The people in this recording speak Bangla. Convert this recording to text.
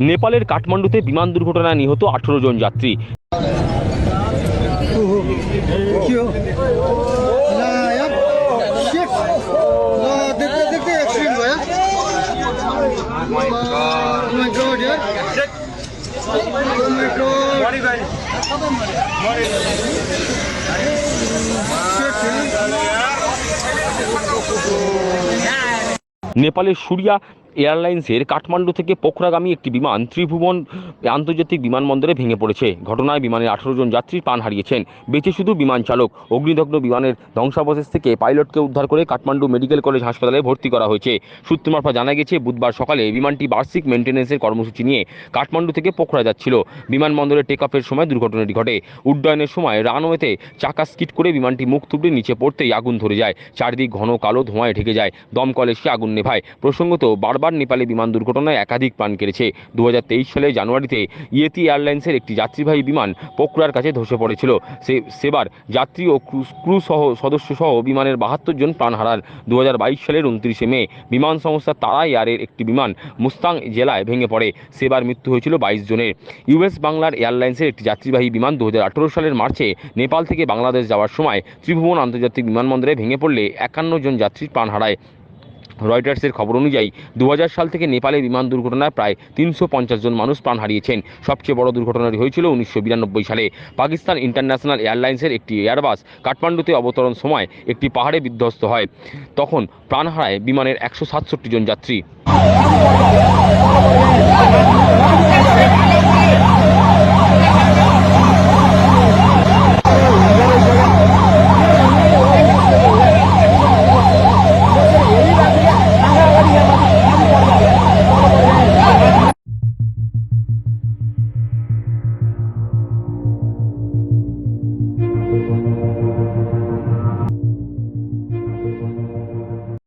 নেপালের কাঠমান্ডুতে বিমান দুর্ঘটনায় নিহত আঠেরো জন যাত্রী। নেপালের সুরিয়া এয়ারলাইন্সের কাঠমান্ডু থেকে পোখরাগামী একটি বিমান ত্রিভুবন আন্তর্জাতিক বিমানবন্দরে ভেঙে পড়েছে। ঘটনায় বিমানের আঠারো জন যাত্রী প্রাণ হারিয়েছেন। বেঁচে শুধু বিমান চালক। অগ্নিদগ্ধ বিমানের ধ্বংসাবশেষ থেকে পাইলটকে উদ্ধার করে কাঠমান্ডু মেডিকেল কলেজ হাসপাতালে ভর্তি করা হয়েছে। সূত্র মারফত জানা গেছে, বুধবার সকালে বিমানটি বার্ষিক মেনটেন্যান্সের কর্মসূচি নিয়ে কাঠমান্ডু থেকে পোখরা যাচ্ছিল। বিমানবন্দরে টেক অফের সময় দুর্ঘটনাটি ঘটে। উড্ডয়নের সময় রানওয়েতে চাকা স্কিট করে বিমানটি মুখ থুবড়ে নিচে পড়তেই আগুন ধরে যায়। চারদিক ঘন কালো ধোঁয়ায় ঢেকে যায়। দমকল এসে আগুন নেভায়। প্রসঙ্গত, বারবার নেপালে বিমান দুর্ঘটনায় একাধিক প্রাণ কেড়েছে। দু সালে জানুয়ারিতে ইয়েতি এয়ারলাইন্সের একটি যাত্রীবাহী বিমান পোখরার কাছে ধসে পড়েছিল। সে, সেবার যাত্রী ও ক্রু সহ সদস্য সহ বিমানের বাহাত্তর জন প্রাণ হারান। দু সালের উনত্রিশে মে বিমান সংস্থা তারা এয়ারের একটি বিমান মুস্তাং জেলায় ভেঙে পড়ে। সেবার মৃত্যু হয়েছিল বাইশ জনের। ইউএস বাংলার এয়ারলাইন্সের একটি যাত্রীবাহী বিমান দু হাজার আঠেরো সালের মার্চে নেপাল থেকে বাংলাদেশ যাওয়ার সময় ত্রিভুবন আন্তর্জাতিক বিমানবন্দরে ভেঙে পড়লে একান্ন জন যাত্রী প্রাণ হারায়। রয়টার্সের খবর অনুযায়ী দু হাজার সাল থেকে নেপালে বিমান দুর্ঘটনায় প্রায় তিনশো পঞ্চাশ জন মানুষ প্রাণ হারিয়েছেন। সবচেয়ে বড় দুর্ঘটনাটি হয়েছিল উনিশশো বিরানব্বই সালে। পাকিস্তান ইন্টারন্যাশনাল এয়ারলাইন্সের একটি এয়ারবাস কাঠমান্ডুতে অবতরণ সময় একটি পাহাড়ে বিধ্বস্ত হয়। তখন প্রাণ হারায় বিমানের একশো সাতষট্টি জন যাত্রী।